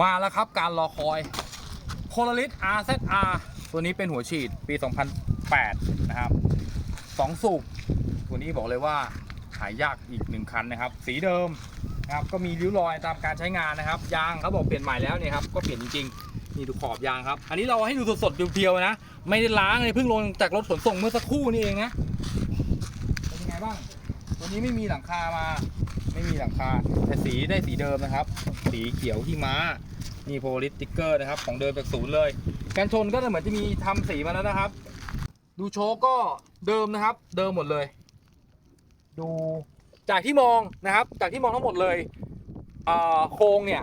มาแล้วครับการรอคอย Polaris RZR ตัวนี้เป็นหัวฉีดปี 2008 นะครับสองสูบตัวนี้บอกเลยว่าหายากอีกหนึ่งคันนะครับ สีเดิมนะครับก็มีริ้วรอยตามการใช้งานนะครับ ยางเขาบอกเปลี่ยนใหม่แล้วเนี่ยครับก็เปลี่ยนจริงๆนี่ดูขอบยางครับ อันนี้เราให้ดูสดๆเพียวๆนะ ไม่ได้ล้างเลยเพิ่งลงจากรถขนส่งเมื่อสักครู่นี่เองนะเป็นยังไงบ้าง ตัวนี้ไม่มีหลังคามา ไม่มีหลังคา แต่สีได้สีเดิมนะครับ สีเขียวที่ม้านี่โพลิสติกเกอร์นะครับ ของเดิมจากศูนย์เลยกันชนก็เหมือนจะมีทำสีมาแล้วนะครับ ดูโชว์ก็เดิมนะครับ เดิมหมดเลย ดูจากที่มองนะครับ จากที่มองทั้งหมดเลยเออโครงเนี่ย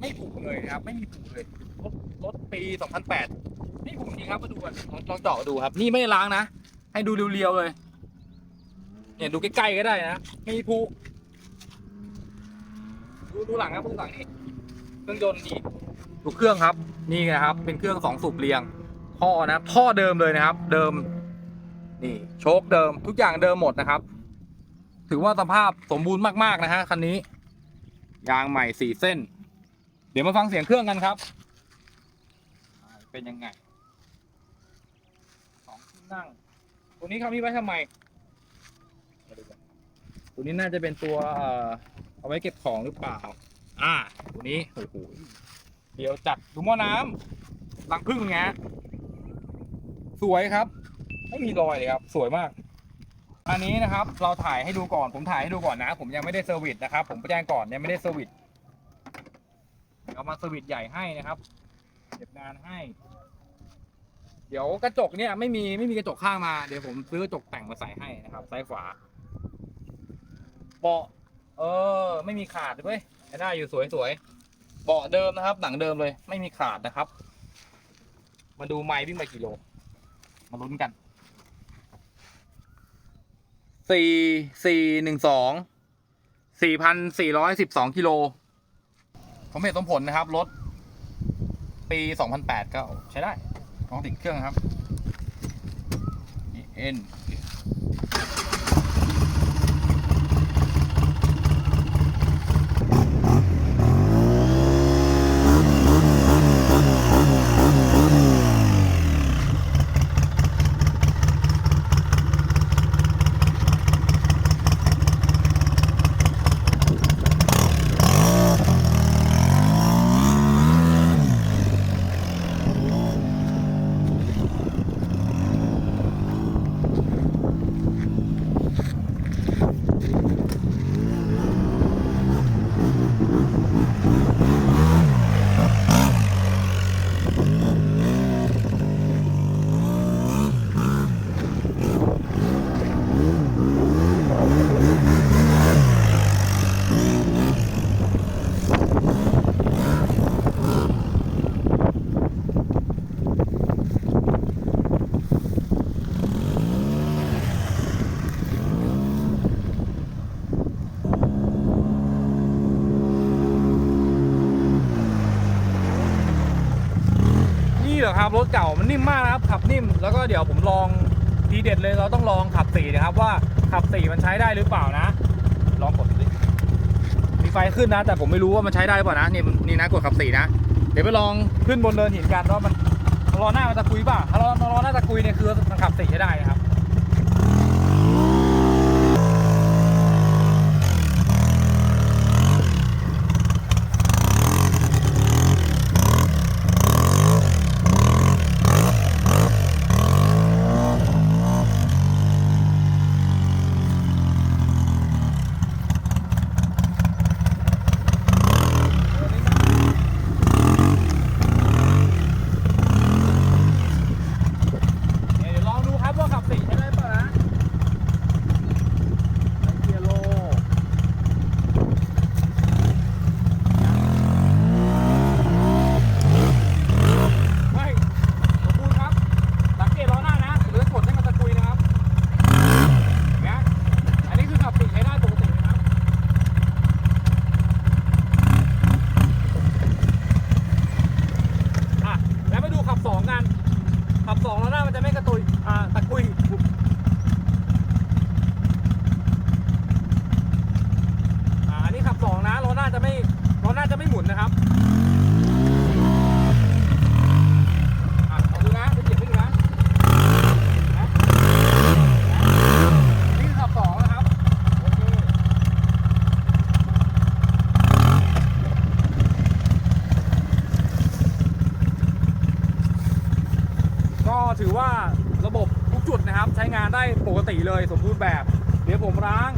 ไม่ผุเลยนะครับ ไม่มีผุเลยรถรถปี 2008 ไม่ผุจริงครับมาดูกันลองเจาะดูครับ นี่ไม่ล้างนะ ให้ดูเรียวๆเลยเนี่ยดูใกล้ๆก็ได้นะไม่มีผุ ดูดูหลังครับดูหลังนี่เครื่องยนต์ดีดูเครื่องครับ นี่นะครับ เป็นเครื่องสองสูบเรียง ท่อนะครับท่อเดิมเลยนะครับ เดิม นี่ โชคเดิม ทุกอย่างเดิมหมดนะครับ ถือว่าสภาพสมบูรณ์มากๆนะฮะคันนี้ ยางใหม่สี่เส้น เดี๋ยวมาฟังเสียงเครื่องกันครับ เป็นยังไงสองที่นั่ง ตัวนี้เขามีไว้ทำไมตัวนี้น่าจะเป็นตัว เอ่อเอาไว้เก็บของหรือเปล่า อ่าตัวนี้โอ้โหเดี๋ยวจัดดูหม้อน้ำรังพึ่งไงฮะสวยครับ ไม่มีรอยเลยครับ สวยมาก อันนี้นะครับ เราถ่ายให้ดูก่อน ผมถ่ายให้ดูก่อนนะ ผมยังไม่ได้เซอร์วิสนะครับ ผมแจ้งก่อนยังไม่ได้เซอร์วิสเอามาเซอร์วิสใหญ่ให้นะครับเก็บงานให้ เดี๋ยวกระจกเนี่ยไม่มีไม่มีกระจกข้างมา เดี๋ยวผมซื้อกระจกแต่งมาใส่ให้นะครับซ้ายขวาเบาะ เออ ไม่มีขาดด้วยใช้ได้อยู่สวยๆเบาะเดิมนะครับ หนังเดิมเลย ไม่มีขาดนะครับ มาดูไม้วิ่งไปกี่โล มาลุ้นกันสี่สี่หนึ่งสองสี่พันสี่ร้อยสิบสองกิโลผมเห็นสมผลนะครับ รถ ปีสองพันแปดก็ใช้ได้ลองติดเครื่องครับเอ็น นี่เหรอครับรถเก่ามันนิ่มมากนะครับขับนิ่มแล้วก็เดี๋ยวผมลองทีเด็ดเลยเราต้องลองขับสีนะครับว่าขับสีมันใช้ได้หรือเปล่านะ ลองกดดิมีไฟขึ้นนะ แต่ผมไม่รู้ว่ามันใช้ได้หรือเปล่านะนี่นี่นะกดขับสีนะ เดี๋ยวไปลองขึ้นบนเนินหินกันว่ามันล้อหน้ามันจะคุยป่ะถ้าล้อล้อหน้าจะคุยเนี่ยคือมันขับสีใช้ได้นะครับ เดี๋ยวลองดูครับว่าขับสี งาน ได้ปกติเลยสมบูรณ์แบบ เดี๋ยวผมล้าง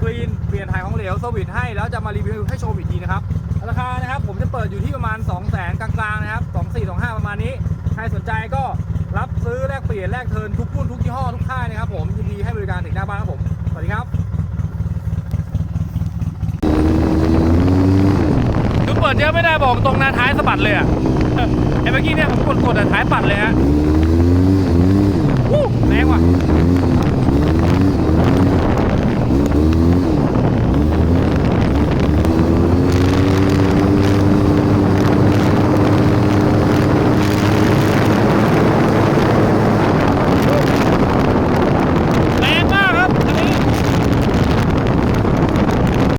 คลีนเปลี่ยนถ่ายของเหลวสวิตช์ให้แล้วจะมารีวิวให้ชมอีกทีนะครับราคานะครับผมจะเปิดอยู่ที่ประมาณ 2 0 0 0 0 0กลางๆนะครับ2 4 2 5 ประมาณนี้ ใครสนใจก็รับซื้อแลกเปลี่ยนแลกเทินทุกรุ่นทุกยี่ห้อทุกค่ายนะครับผมยินดีให้บริการถึงหน้าบ้านครับผม สวัสดีครับคือเปิดเยอะไม่ได้บอกตรงนะท้ายสะบัดเลยอะไอ้เมื่อกี้เนี่ยผมกดกดแต่ท้ายปัดเลยฮะ